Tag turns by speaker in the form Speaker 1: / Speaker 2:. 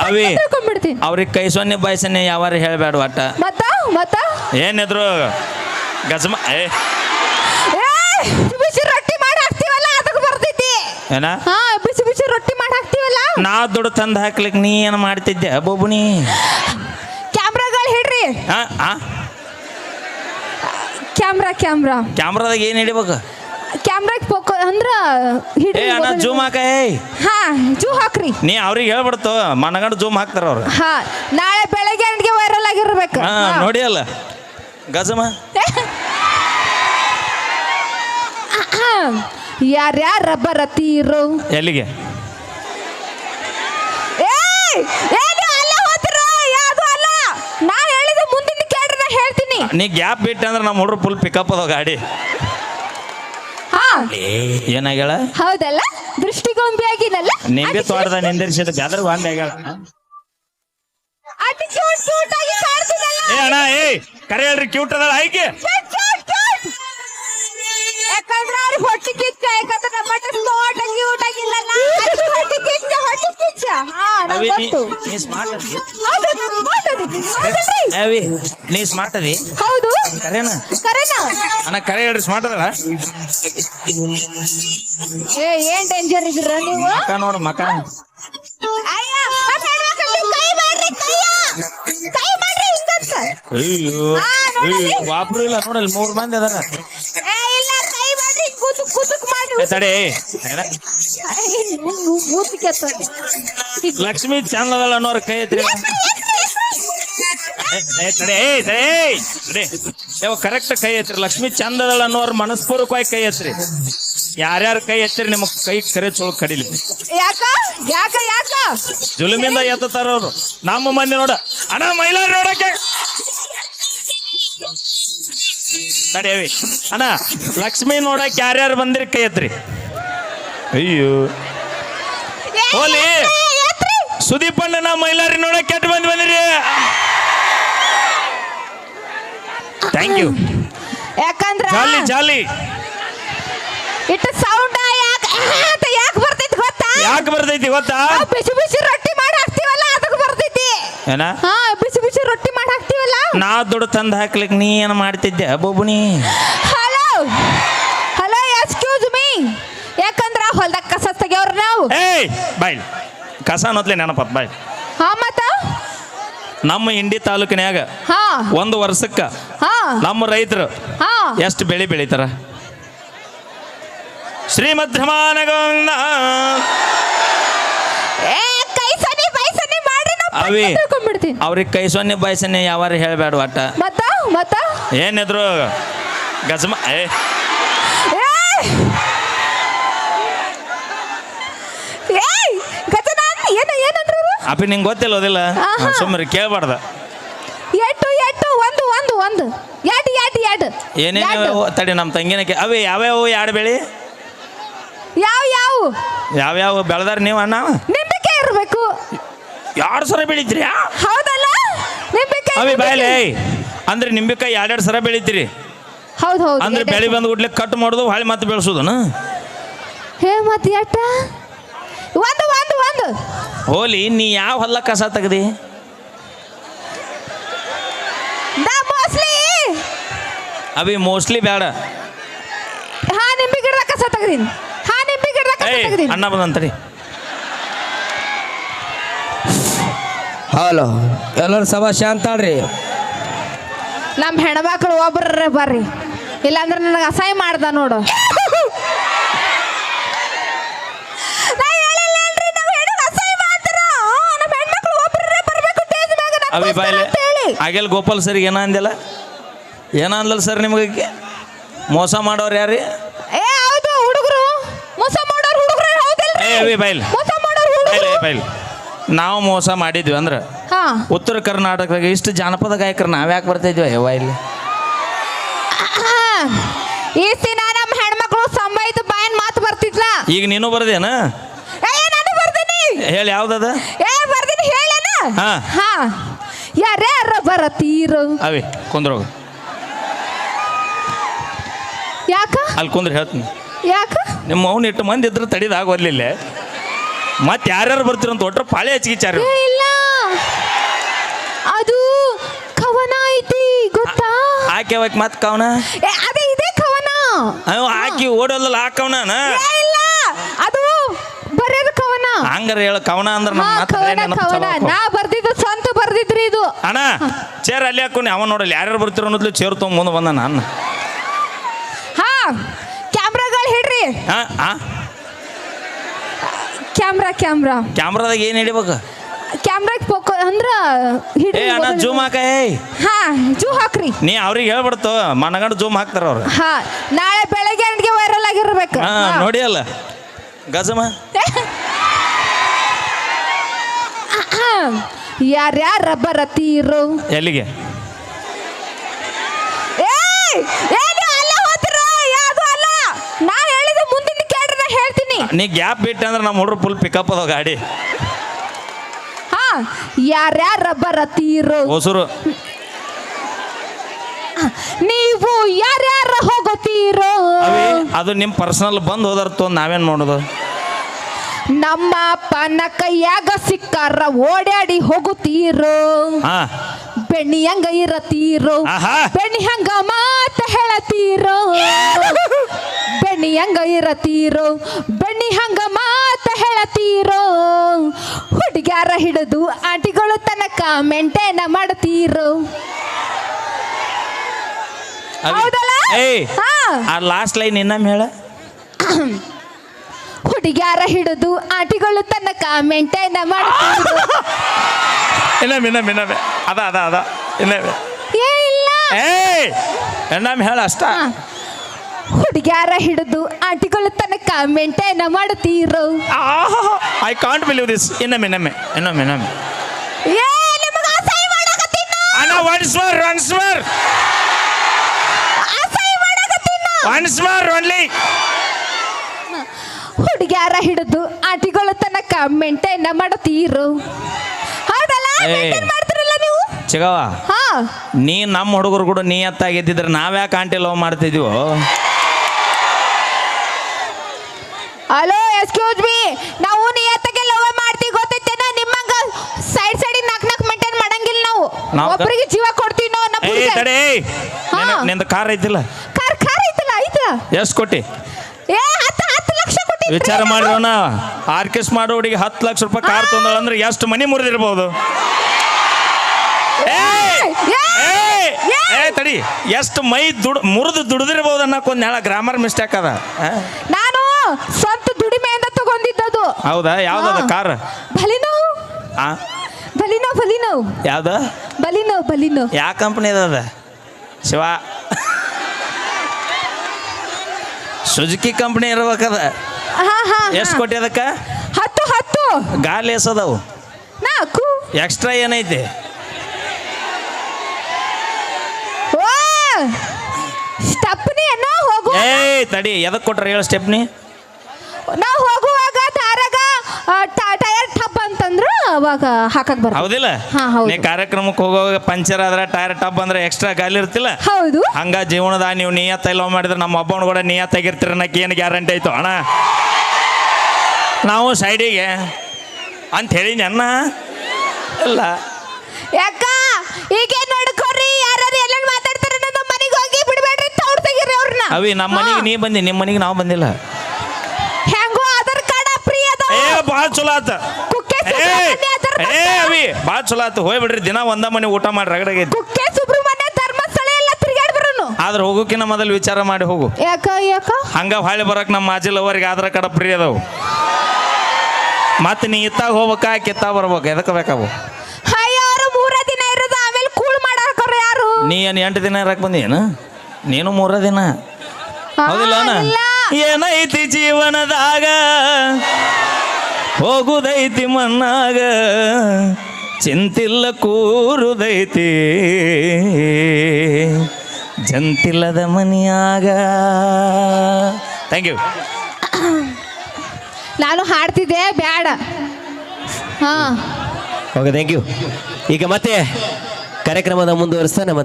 Speaker 1: ಅವಿ
Speaker 2: ತಿಳ್ಕೊಂಡ್ಬಿಡ್ತೀನಿ
Speaker 1: ಅವ್ರಿಗೆ ಕೈ ಸೊನ್ನೆ ಬಾಯ್ಸನ್ನೆ ಯಾವಾರ ಹೇಳ್ಬೇಡ ಒಟ್ಟ
Speaker 2: ಮತ್ತ ಮತ್ತ?
Speaker 1: ಏನಿದ್ರು ಗಜಮ ಏ.
Speaker 2: ಏಯ್! ಬಿಸಿ ರೊಟ್ಟಿ ಮಾಡಿ ಹಾಕ್ತಿವಲ್ಲ ಅದಕ್ಕೆ ಬರ್ತೈತಿ
Speaker 1: ಏನ?
Speaker 2: ಹಾ ಬಿಸಿ ಬಿಸಿ ರೊಟ್ಟಿ ಮಾಡಿ ಹಾಕ್ತಿವಲ್ಲ?
Speaker 1: ನಾ ದುಡ್ಡು ತಂದು ಹಾಕ್ಲಿಕ್ಕೆ ನೀ ಏನು ಮಾಡ್ತಿದ್ದೆ ಬೋಬುಣಿ
Speaker 2: ಕ್ಯಾಮ್ರಾಗಳು ಹಿಡ್ರಿ.
Speaker 1: ಆ ಆ?
Speaker 2: Camera camera.
Speaker 1: ಕ್ಯಾಮ್ರಾದಾಗ ಏನು ಹಿಡಿಬೇಕು?
Speaker 2: ಕ್ಯಾಮ್ರಾಗ್ ಪೋಕೋ ಅಂದ್ರ
Speaker 1: ಏ
Speaker 2: ಹಿಡ್ರಿ
Speaker 1: ಅಣ್ಣ ಜೂಮ್ ಹಾಕ ಏಯ್
Speaker 2: ಹಾ ಜೂ ಹಾಕ್ರಿ.
Speaker 1: ನೀ ಅವ್ರಿಗೆ ಹೇಳ್ಬಿಡ್ತು ಮನಗಂಡು ಜೂಮ್ ಹಾಕ್ತಾರ ಅವ್ರು.
Speaker 2: ಹಾ ನಾಳೆ ಬೆಳಗ್ಗೆ ನನಗೆ ವೈರಲ್ ಆಗಿರ್ಬೇಕು.
Speaker 1: ಹಾ
Speaker 2: ಹಾ.
Speaker 1: ನೋಡಿ ಅಲ್ಲ. ಗಜಮ.
Speaker 2: ಯಾರ್ಯಾರ ಬರತೀರು
Speaker 1: ಎಲ್ಲಿಗೆ?
Speaker 2: ಏಯ್ ಏನು ಅಲ್ಲ ಹೋತಿರೋ ಯಾವುದು ಅಲ್ಲ? ನಾನು ಹೇಳಿದ ಮುಂದಿನ ಕೇಳ್ರಿ ನಾ ಹೇಳ್ತೀನಿ.
Speaker 1: ನೀ ಗ್ಯಾಪ್ ಬಿಟ್ಟು ಅಂದ್ರೆ ನಮ್ಮ ಹುಡುಗರು ಫುಲ್ ಪಿಕಪ್ ಅದ ಗಾಡಿ.
Speaker 2: ಹಾ
Speaker 1: ಏನಾಗ್ಯಾಳ?
Speaker 2: ಹೌದಲ್ಲ? ದೃಷ್ಟಿಗೊಂಬೆ ಆಗಿನಲ್ಲ
Speaker 1: ನಿಂಬೆ ತೋಟದ ನಿಂದಿರಿಸಿದ ಬೆದ್ರ ಬಂದ ಆಗ್ಯಾಳ.
Speaker 2: ಅತಿ ಕ್ಯೂಟ್ ಕ್ಯೂಟ್ ಆಗಿ ಕಾಡ್ತಿದಲ್ಲ
Speaker 1: ಏ ಅಣ್ಣ ಏ ಕರೆ ಹೇಳ್ರಿ ಕ್ಯೂಟ್ ಅದಾಳ ಆಯ್ಕೆ.
Speaker 2: ಕ್ಯೂಟ್ ಕ್ಯೂಟ್ ಕ್ಯೂಟ್ ಯಾಕಂದ್ರೆ ಅವ್ರಿಗೆ ಹೊಟ್ಟೆ ಕಿಚ್ಚ ಯಾಕಂದ್ರೆ ನಮ್ಮ ಮಟ್ಟ ತೋಟ ಕ್ಯೂಟ್ ಆಗಿಲ್ಲಲ್ಲ? ಅದಕ್ಕೆ ಹೊಟ್ಟೆ ಕಿಚ್ಚ ಹೊಟ್ಟೆ ಕಿಚ್ಚ. ಹಾ
Speaker 1: ಅವಿ ನೀ
Speaker 2: ಗೊತ್ತು.
Speaker 1: ನೀ ಸ್ಮಾರ್ಟ್ ಅದಿ.
Speaker 2: ಹೌದು, ಹೌದು, ಹೌದಲ್ರಿ?
Speaker 1: ಅವಿ ನೀ ಸ್ಮಾರ್ಟ್ ಅದಿ.
Speaker 2: ಹೌದು.
Speaker 1: ಕರೇನ?
Speaker 2: ಕರೆನಾ?
Speaker 1: ಅಣ್ಣ ಕರೆ ಹೇಳ್ರಿ ಸ್ಮಾರ್ಟ್ ಅದಳ.
Speaker 2: ಏ ಏನ್ ಡೇಂಜರ್ ಇದ್ರ ನೀವು?
Speaker 1: ಮಕ ನೋಡು ಮಕ.
Speaker 2: ಅಯ್ಯ,
Speaker 1: ಇಲ್ಲ ನೋಡಲ್ಲಿ ಮೂರ್ ಮಂದಿ ಅದಾರ. ತಡಿ. ಲಕ್ಷ್ಮಿ ಚಂದ ಅದಲ್ಲ ಅನ್ನೋರ್ ಕೈ ಐತ್ರಿ ಕರೆಕ್ಟ್ ಕೈ ಐತ್ರಿ ಲಕ್ಷ್ಮಿ ಚಂದದಳ ಅನ್ನೋರ್ ಮನಸ್ಪೂರ್ವಕವಾಗಿ ಕೈ ಐತ್ರಿ ಯಾರ್ಯಾರ ಕೈ ಎತ್ತಿರಿ ನಿಮಗ್ ಕೈ ಕರೆ ಚೋಳ ಕಡಿಲಿ
Speaker 2: ಯಾಕ ಯಾಕ ಯಾಕ
Speaker 1: ಜುಲುಮಿಂದ ಎತ್ತಾರ ಅವ್ರು ನಮ್ಮ ಮಂದಿ ನೋಡ ಅಣ್ಣ ಮಹಿಳಾ ನೋಡಕ್ಕೆ ತಡೆಯವಿ ಅಣ್ಣ ಲಕ್ಷ್ಮಿ ನೋಡಕ್ ಯಾರ್ಯಾರು ಬಂದಿರಿ ಕೈ ಎತ್ರಿ ಅಯ್ಯೋ ಹೋಲಿ
Speaker 2: ಎತ್ರಿ.
Speaker 1: ಸುದೀಪ್ ಅಣ್ಣ ಮೈಲಾರಿ ನೋಡಕ್ ಕೆಟ್ಟ ಬಂದ್ ಬಂದಿರಿ ಥ್ಯಾಂಕ್ ಯು
Speaker 2: ಯಾಕಂದ್ರ?
Speaker 1: ಜಾಲಿ ಜಾಲಿ.
Speaker 2: ಇಟ್ಟು ಸೌಂಡ್ ಯಾಕೆ ಅಂತ ಯಾಕೆ ಬರ್ತೈತಿ ಗೊತ್ತಾ?
Speaker 1: ಯಾಕೆ ಬರ್ತೈತಿ ಗೊತ್ತಾ?
Speaker 2: ನಾವ್ ಬಿಸಿ ಬಿಸಿ ರೊಟ್ಟಿ ಮಾಡಿ ಹಾಕ್ತಿವಲ್ಲ ಅದಕ್ಕೆ ಬರ್ತೈತಿ.
Speaker 1: ಏನ?
Speaker 2: ಹಾ ಬಿಸಿ ಬಿಸಿ ರೊಟ್ಟಿ ಮಾಡಿ ಹಾಕ್ತಿವಲ್ಲ?
Speaker 1: ನಾ ದುಡ್ಡು ತಂದು ಹಾಕ್ಲಿಕ್ಕೆ ನೀ ಏನು ಮಾಡ್ತಿದ್ದೆ? ಬೋಬುಣಿ
Speaker 2: ಹಲೋ ಹಲೋ ಎಕ್ಸ್ಕ್ಯೂಸ್ ಮೀ ಯಾಕಂದ್ರ ಹೊಲ್ದಾಗ ಕಸ ತೆಗಿಯೋರ್ ನಾವು?
Speaker 1: ಏಯ್ ಬಾಯ್. ಕಸ ಅನ್ನೋತ್ಲೆ ನೆನಪತ್ ಬಾಯ್.
Speaker 2: ಹಾ ಮತ್ತ?
Speaker 1: ನಮ್ಮ ಹಿಂಡಿ ತಾಲೂಕಿನ್ಯಾಗ
Speaker 2: ಹಾ.
Speaker 1: ಒಂದು ವರ್ಷಕ್ಕ ನಮ್ಮ ರೈತರು
Speaker 2: ಹಾ.
Speaker 1: ಎಷ್ಟು ಬೆಳೆ ಬೆಳಿತಾರ? ಶ್ರೀಮಧ್ರಮಾನ ಗೋವಿಂದ
Speaker 2: ಏ ಕೈ ಸನಿ ಬೈ ಸನಿ ಮಾಡ್ರಿ ನಾ
Speaker 1: ಅವಿ.
Speaker 2: ತಿಳ್ಕೊಂಡ್ಬಿಡ್ತೀನಿ
Speaker 1: ಅವ್ರಿಗೆ ಕೈ ಸೊನ್ನೆ ಬಾಯ್ಸನ್ನೆ ಯಾವಾರ ಹೇಳ್ಬೇಡ ಒಟ್ಟ
Speaker 2: ಮತ್ತ ಮತ್ತ?
Speaker 1: ಏನಿದ್ರು ಗಜಮ ಏ? ಅಪ್ಪಿ ನಿಂಗೆ ಗೊತ್ತಿಲ್ಲೋದಿಲ್ಲ. ಸುಮ್ಮನೆ ಕೇಳ್ಬಾರ್ದ.
Speaker 2: ಒಂದು. ಎಡ್ ಎಡ್ ಎಡ್
Speaker 1: ಏನೇನು ತಡಿ ನಮ್ಮ ತಂಗಿನಕ್ಕೆ ಅವೆ ಯಾವ್ಯಾವ ಎರಡು ಬೆಳಿ?
Speaker 2: ಯಾವ ಯಾವ?
Speaker 1: ಯಾವ್ಯಾವ ಬೆಳೆದಾರ ನೀವು ಅಣ್ಣ?
Speaker 2: ನಿಂಬಿಕೆ ಇರ್ಬೇಕು.
Speaker 1: ಎರಡು ಸರ ಬೆಳಿತೀರಿ
Speaker 2: ಹೌದಲ್ಲ? ನಿಂಬಿಕೆ
Speaker 1: ಅವಿ. ಬಾಯ್ಲೆ ಅಂದ್ರೆ ನಿಂಬಿಕಾಯಿ ಎರಡೆರಡು ಸರ ಬೆಳಿತೀರಿ?
Speaker 2: ಹೌದು ಹೌದು.
Speaker 1: ಅಂದ್ರೆ ಬೆಳಿ
Speaker 2: ಬಂದ
Speaker 1: ಬಂದು ಗುಡ್ಲೆ ಕಟ್ ಮಾಡೋದು ಹಾಳಿ ಮತ್ತೆ ಬೆಳೆಸೋದನ?
Speaker 2: ಹೇ ಮತ್ತೆ ಎಟ್ಟ? ಒಂದು ಒಂದು ಒಂದು.
Speaker 1: ಹೋಲಿ ನೀ ಯಾವ ಹೊಲ ಕಸ ತೆಗ್ದಿ
Speaker 2: ನಾ ಮೋಸ್ಟ್ಲಿ
Speaker 1: ಅವಿ ಮೋಸ್ಟ್ಲಿ ಬೇಡ
Speaker 2: ಹಾ ನಿಂಬೆ ಗಿಡದ ಕಸ ತೆಗ್ದೀನಿ. ಹಾ ನಿಂಬೆ ಗಿಡದ ಕಸ
Speaker 1: ಏಯ್
Speaker 2: ತೆಗ್ದೀನಿ.
Speaker 1: ಅಣ್ಣ ಬಂದಂತರಿ
Speaker 3: ಹಲೋ ಎಲ್ಲರೂ ಸಭಾ ಶಾಂತ ಆಡ್ರಿ.
Speaker 2: ನಮ್ಮ ಹೆಣ್ಮಕ್ಳು ಒಬ್ರೇ ಬರ್ರಿ. ಇಲ್ಲಾಂದ್ರೆ ನನಗೆ ಅಸಹ್ಯ ಮಾಡ್ದ ನೋಡು.
Speaker 1: ಅವಿ ಬಾಯ್ಲೆ
Speaker 2: ಅಂತ ಹೇಳಿ.
Speaker 1: ಆಗಲ್ ಗೋಪಾಲ್ ಸರ್ ಏನ ಅಂದಿಲ್ಲ ಏನ ಅಂದಲ್ಲ ಸರ್ ನಿಮಗೆ ಮೋಸ ಮಾಡೋರು ಯಾರಿ?
Speaker 2: ಏ ಹೌದು ಹುಡುಗರು. ಮೋಸ ಮಾಡೋರು ಹುಡುಗರು ಹೌದಿಲ್ರಿ?
Speaker 1: ಏ ಬಾಯ್ಲೆ
Speaker 2: ಮೋಸ ಮಾಡೋರು
Speaker 1: ಬಾಯ್ಲೆ
Speaker 2: ಹುಡುಗರು
Speaker 1: ಬಾಯ್ಲೆ ನಾವು ಮೋಸ ಮಾಡಿದ್ವಿ ಅಂದ್ರೆ
Speaker 2: ಹಾ.
Speaker 1: ಉತ್ತರ ಕರ್ನಾಟಕದಾಗ ಇಷ್ಟು ಜಾನಪದ ಗಾಯಕರು ನಾವ್ಯಾಕೆ ಬರ್ತಿದ್ವಿ? ಯವ್ವ ಇಲ್ಲಿ.
Speaker 2: ಈ ದಿನ ನಮ್ಮ ಹೆಣ್ಮಕ್ಳು ಸಂಬೈತ ಬಾಯನ್ ಮಾತು ಬರ್ತಿದ್ಲ.
Speaker 1: ಈಗ ನೀನು ಬರ್ದೇನ?
Speaker 2: ಏ ನಾನು ಬರ್ತೀನಿ
Speaker 1: ಹೇಳಿ ಯಾವ್ದದ?
Speaker 2: ಏ ಬರ್ತೀನಿ ಹೇಳೇನ?
Speaker 1: ಹಾ.
Speaker 2: ಹಾ. ಯಾರ್ಯಾರ ಬರತೀರು?
Speaker 1: ಅವಿ ಕುಂದ್ರೋಗ. ಅಲ್ಲಿ ಕುಂದ್ರೆ ಹೇಳ್ತೀನಿ.
Speaker 2: ಯಾಕೆ?
Speaker 1: ನಿಮ್ಮ ಅವ್ನ ಇಟ್ಟು ಮಂದಿ ಇದ್ರೆ ತಡಿದ ಆಗೋದಿಲ್ಲ ಮತ್ತೆ ಯಾರ್ಯಾರು ಬರ್ತೀರಂತ ಒಟ್ರ ಪಾಳೆ ಹಚ್ಚಿಗಿಚಾರ
Speaker 2: ಏ ಇಲ್ಲ. ಅದು ಕವನ ಐತಿ ಗೊತ್ತಾ?
Speaker 1: ಆಕೆ ಹೋಗಿ ಮತ್ತೆ ಕವನ?
Speaker 2: ಏ, ಅದೇ ಇದೆ ಕವನ.
Speaker 1: ಅಯ್ಯೋ ಆಕಿ ಓಡೋದಲ್ಲ ಆ ಕವನ
Speaker 2: ಏ, ಇಲ್ಲ. ಅದು ಬರೆಯೋದು ಕವನ.
Speaker 1: ಹಂಗಾರೆ ಹೇಳ ಕವನ ಅಂದ್ರೆ
Speaker 2: ಹಾ
Speaker 1: ನಮ್ಮ ಮಾತು
Speaker 2: ಕವನ ಕವನ.
Speaker 1: ಚಲೋ.
Speaker 2: ನಾ ಬರ್ದಿದ್ದು ಸ್ವಂತ ಬರ್ದಿದ್ರಿ ಇದು.
Speaker 1: ಅಣ್ಣ ಚೇರ್ ಅಲ್ಲಿ ಹಾಕೊಂಡು ಅವ ನೋಡಲ್ಲ ಯಾರ್ಯಾರು ಬರ್ತೀರ ಅನ್ನೋದ್ಲು ಚೇರ್ ತೊಗೊಂಡು ಮುಂದೆ ಬಂದ ನಾನು
Speaker 2: ಕ್ಯಾಮ್ರಾಗಳು ಹಿಡ್ರಿ.
Speaker 1: ಹಾ ಹಾ.
Speaker 2: Camera camera.
Speaker 1: ಕ್ಯಾಮ್ರಾದಾಗ ಏನು ಹಿಡಿಬೇಕು?
Speaker 2: ಕ್ಯಾಮ್ರಾಗ್ ಪೋಕೋ ಅಂದ್ರ
Speaker 1: ಏ ಅಣ್ಣ ಜೂಮ್ ಹಾಕ ಏಯ್
Speaker 2: ಹಾ ಜೂ ಹಾಕ್ರಿ.
Speaker 1: ನೀ ಅವ್ರಿಗೆ ಹೇಳ್ಬಿಡ್ತು ಮನಗಂಡು ಜೂಮ್ ಹಾಕ್ತಾರ ಅವ್ರು.
Speaker 2: ಹಾ ನಾಳೆ ಬೆಳಗ್ಗೆ ನನಗೆ ವೈರಲ್ ಆಗಿರ್ಬೇಕು.
Speaker 1: ಹಾ. ನೋಡಿ ಅಲ್ಲ. ಗಜಮ.
Speaker 2: ಯಾರ್ಯಾರ ಬರತೀರು
Speaker 1: ಎಲ್ಲಿಗೆ?
Speaker 2: ಏಯ್! ಏನು ಅಲ್ಲ ಹೋಗ್ತೀರಾ? ಯಾವ್ದು ಅಲ್ಲ ನಾ ಹೇಳಿದ ಮುಂದಿನ ಕೇಳ್ರಿ ನಾ ಹೇಳ್ತೀನಿ
Speaker 1: ನೀ ಗ್ಯಾಪ್ ಬಿಟ್ಟೆ ಅಂದ್ರೆ ನಮ್ಮ ಹುಡುಗರು ಫುಲ್ ಪಿಕಪ್ ಅದಾವ ಗಾಡಿ.
Speaker 2: ಹಾ ಯಾರ್ಯಾರ ಬರತೀರು
Speaker 1: ಹೊಸರು.
Speaker 2: ನೀವು ಯಾರ್ಯಾರ
Speaker 1: ಹೋಗೋತೀರೋ? ಅದು ನಿಮ್ಮ ಪರ್ಸನಲ್ ಬಂದು ಹೋದರ್ತು ನಾವೇನ್ ನಾವೇನು ಮಾಡೋದು?
Speaker 2: ನಮ್ಮ ಅಪ್ಪನ ಕೈಯಾಗ ಸಿಕ್ಕಾರ ಓಡಾಡಿ ಹೋಗುತ್ತೀರೋ?
Speaker 1: ಹಾ.
Speaker 2: ಬೆಣ್ಣಿ ಹಂಗ ಇರತೀರೋ
Speaker 1: ಆಹಾ.
Speaker 2: ಬೆಣ್ಣಿ ಹಂಗ ಮಾತ ಹೇಳತೀರೋ ಬೆಣ್ಣಿ ಹಂಗ ಇರತೀರೋ? ಬೆಣ್ಣಿ ಹಂಗ ಮಾತ ಹೇಳತೀರೋ? ಹುಡುಗ್ಯಾರ ಹಿಡಿದು ಆಂಟಿಗಳು ತನಕ ಮೆಂಟೇನ ಮಾಡ್ತೀರೋ? ಹೌದಲ್ಲ?
Speaker 1: ಆ ಲಾಸ್ಟ್ ಲೈನ್ ಇನ್ನೊಮ್ಮೆ ಹೇಳ.
Speaker 2: ಹುಡುಗ್ಯಾರ ಹಿಡಿದು ಆಂಟಿಗಳು ತನಕ ಮೆಂಟೇನ ಮಾಡ್ತೀರೋ?
Speaker 1: ಇನ್ನೊಮ್ಮೆ ಇನ್ನೊಮ್ಮೆ ಇನ್ನೊಮ್ಮೆ. ಅದ ಅದ ಅದ. ಇನ್ನೊಮ್ಮೆ.
Speaker 2: ಏ ಇಲ್ಲ.
Speaker 1: ಇನ್ನೊಮ್ಮೆ ಹೇಳ ಅಷ್ಟ.
Speaker 2: ಹುಡುಗ್ಯಾರ ಹಿಡಿದು ಆಂಟಿಗಳು ತನಕ ಮೆಂಟೇನ ಮಾಡ್ತೀರೋ?
Speaker 1: ಐ ಕಾಂಟ್ ಬಿಲೀವ್ ದಿಸ್ ಇನ್ನೊಮ್ಮೆ ಇನ್ನೊಮ್ಮೆ ಇನ್ನೊಮ್ಮೆ ಇನ್ನೊಮ್ಮೆ.
Speaker 2: ಏ ನಿಮಗ ಅಸಹ್ಯ ಮಾಡಕತ್ತೀನಿ? ನಾ.
Speaker 1: ಅಣ್ಣ ಒನ್ಸ್ ಮೋರ್ ಒನ್ಸ್ ಮೋರ್
Speaker 2: ಅಸಹ್ಯ ಮಾಡಕತ್ತೀನಿ? ನಾ.
Speaker 1: ಒನ್ಸ್ ಮೋರ್ ಓನ್ಲಿ
Speaker 2: ಹುಡುಗ್ಯಾರ ಹಿಡಿದು ಆಂಟಿಗಳು ತನಕ ಮೆಂಟೇನ ಮಾಡ್ತೀರೋ? ಹೌದಲ್ಲ?
Speaker 1: ಏ.
Speaker 2: ಮೇಂಟೈನ್ ಮಾಡ್ತಿರಲ್ಲ ನೀವು?
Speaker 1: ಚಿಗವ
Speaker 2: ಹಾ.
Speaker 1: ನೀ ನಮ್ಮ ಹುಡುಗರು ಕೂಡ ನೀ ಎತ್ತಾಗಿದ್ದಿದ್ರೆ ನಾವ್ಯಾಕೆ ಆಂಟಿ ಲವ್ ಮಾಡ್ತಿದ್ವು
Speaker 2: ಹಲೋ ಎಕ್ಸ್ಕ್ಯೂಸ್ ಮೀ ನಾವು ನಿಯತ್ತಾಗೆ ಲವ್ ಮಾಡ್ತೀವಿ ಗೊತ್ತೈತೇನ? ನಿಮ್ಮಂಗ ಸೈಡ್ ಸೈಡ್ ನಾಕ್ ನಾಕ್ ಮೇಂಟೈನ್ ಮಾಡಂಗಿಲ್ಲ ನಾವು.
Speaker 1: ನಾವ್ ಕ-
Speaker 2: ಒಬ್ಬರಿಗೆ ಜೀವ ಕೊಡ್ತೀವಿ ನಾವು ನಮ್ಮ
Speaker 1: ಏ
Speaker 2: ಹುಡ್ಗ-
Speaker 1: ತಡೆ.
Speaker 2: ಹಾ.
Speaker 1: ನಿಂದ ಕಾರ್ ಐತಿಲ್ಲ?
Speaker 2: ಕಾರ್ ಕಾರ್ ಐತಲ್ಲ ಐತ?
Speaker 1: ಎಷ್ಟು ಕೊಟ್ಟಿ.
Speaker 2: ಏ ಹತ್ತು ಹತ್ತು ಲಕ್ಷ ಕೊಟ್ಟಿ
Speaker 1: ವಿಚಾರ ಮಾಡಿರೋಣ ಆರ್ಕೆಸ್ ಮಾಡೋ ಹುಡುಗಿ ಹತ್ತು ಲಕ್ಷ ರೂಪಾಯಿ ಕಾರ್ ತೊಂದ್ರೆ ಅಂದ್ರೆ ಎಷ್ಟು ಮನಿ ಮುರಿದಿರ್ಬೋದು. ಏ ತಡಿ. ಎಷ್ಟು ಮೈ ದುಡ್ ಮುರಿದು ದುಡಿದಿರ್ಬೋದು ಅನ್ನೋಕ್ಕೊಂದು ಹೇಳ ಗ್ರಾಮರ್ ಮಿಸ್ಟೇಕ್ ಅದ. ಆ?
Speaker 2: ನಾನು ಸ್ವಂತ ತಗೊಂಡಿದ್ದದು
Speaker 1: ಹೌದಾ? ಯಾವ್ದದ ಕಾರ್?
Speaker 2: ಬಲಿನೋ
Speaker 1: ಆ?
Speaker 2: ಬಲಿನೋ ಬಲಿನೋ
Speaker 1: ಯಾವ್ದ?
Speaker 2: ಬಲಿನೋ ಬಲಿನೋ
Speaker 1: ಯಾವ ಕಂಪ್ನಿ ಅದ ಶಿವ. ಸುಜುಕಿ ಕಂಪ್ನಿ ಇರ್ಬೇಕದ
Speaker 2: ಹಾ ಹಾ ಹಾ.
Speaker 1: ಎಷ್ಟು ಕೊಟ್ಟಿ ಅದಕ್ಕ?
Speaker 2: ಹತ್ತು ಹತ್ತು.
Speaker 1: ಗಾಲಿ ಎಸದವು.
Speaker 2: ನಾಲ್ಕು.
Speaker 1: ಎಕ್ಸ್ಟ್ರಾ ಏನೈತಿ?
Speaker 2: ಓ! ಸ್ಟಪ್ನಿ ಏನೋ ಹೋಗು
Speaker 1: ಏಯ್ ತಡಿ ಎದಕ್ಕೆ ಕೊಟ್ರ ಹೇಳು ಸ್ಟೆಪ್ನಿ?
Speaker 2: ನಾವು ಹೋಗುವ. ಟೈರ್ ಟಬ್ ಅಂತಂದ್ರ ಅವಾಗ ಹಾಕಕ್ ಬರ್ತದೆ.
Speaker 1: ಹೌದಿಲ್ಲ?
Speaker 2: ಹಾ, ಹೌದು.
Speaker 1: ನೀ ಕಾರ್ಯಕ್ರಮಕ್ಕೆ ಹೋಗುವಾಗ ಪಂಚರ್ ಆದ್ರೆ ಟೈರ್ ಟಬ್ ಅಂದ್ರೆ ಎಕ್ಸ್ಟ್ರಾ ಗಾಲಿ ಇರ್ತಿಲ್ಲ?
Speaker 2: ಹೌದು.
Speaker 1: ಹಂಗ ಜೀವನದ ನೀವು ನಿಯತ್ತ ಇಲ್ಲ ಮಾಡಿದ್ರೆ ನಮ್ಮ ಒಬ್ಬನ ಕೂಡ ನಿಯತ್ತಾಗಿರ್ತೀರ ಅನ್ನಕ್ಕೆ ಏನು ಗ್ಯಾರಂಟಿ ಆಯ್ತು? ಅಣ್ಣ ನಾವು ಸೈಡಿಗೆ ಅಂತ ಹೇಳಿ ಅಣ್ಣ. ಇಲ್ಲ.
Speaker 2: ಯಾಕ? ಈಗೇ ನೋಡ್ಕೊರಿ ಯಾರು ಎಲ್ಲ ಮಾತಾಡ್ತಾರೆ ನಮ್ಮ ಮನೆಗೆ ಹೋಗಿ ಬಿಡ್ಬೇಡ್ರಿ ತೌಡ್ ತೆಗೀರಿ ಅವ್ರನ್ನ
Speaker 1: ಅವಿ ನಮ್ಮ ಮನೆಗೆ ನೀ ಬಂದಿ ನಿಮ್ಮ ಮನೆಗೆ ನಾವು ಬಂದಿಲ್ಲ. ಭಾಳ ಚಲೋ ಆತ. ಏ ಅವಿ ಭಾಳ ಚಲೋ ಆತು. ಹೋಗ್ಬಿಡ್ರಿ ದಿನ ಒಂದ ಮನೆ ಊಟ ಮಾಡಿ ರಗಡಾಗೈತಿ
Speaker 2: ಕುಕ್ಕೆ ಸುಬ್ರಹ್ಮಣ್ಯ ಧರ್ಮಸ್ಥಳ ಎಲ್ಲ ತಿರುಗಾಡ್ ಬರೋನು.
Speaker 1: ಆದ್ರೆ ಹೋಗೋಕಿನ ಮೊದಲು ವಿಚಾರ ಮಾಡಿ ಹೋಗು.
Speaker 2: ಯಾಕ ಯಾಕ?
Speaker 1: ಹಂಗ ಹೊಳ್ಳಿ ಬರಕ್ ನಮ್ಮ ಮಾಜಿ ಲವರಿಗೆ ಆಧಾರ್ ಕಡ ಫ್ರೀ ಅದಾವು. ಮತ್ತೆ ನೀ ಇತ್ತಾಗ ಹೋಗ್ಬೇಕಾ ಕಿತ್ತಾಗ ಬರ್ಬೇಕು ಎದಕ್ಕೆ ಬೇಕಾವು?
Speaker 2: ಯಾರು ಮೂರ ದಿನ ಇರೋದು ಆಮೇಲೆ ಕೂಳ್ ಯಾರು?
Speaker 1: ನೀ ಏನು ಎಂಟು ದಿನ ಇರಕ್ ಬಂದೇನು ನೀನು ಮೂರ ದಿನ? ಹೌದಿಲ್ಲ. ಏನೈತಿ ಜೀವನದಾಗ? ಹೋಗುದೈತಿ ಮನ್ನಾಗ ಚಿಂತಿಲ್ಲ ಕೂರುದೈತಿ. ಜಂತಿಲ್ಲದ ಮನಿಯಾಗ. ಥ್ಯಾಂಕ್ ಯು
Speaker 2: ನಾನು ಹಾಡ್ತಿದ್ದೆ ಬ್ಯಾಡ. ಹಾಂ.
Speaker 3: ಓಕೆ ಥ್ಯಾಂಕ್ ಯು ಈಗ ಮತ್ತೆ ಕಾರ್ಯಕ್ರಮದ ಮುಂದುವರಿಸ್ತಾ ನಮ್ಮ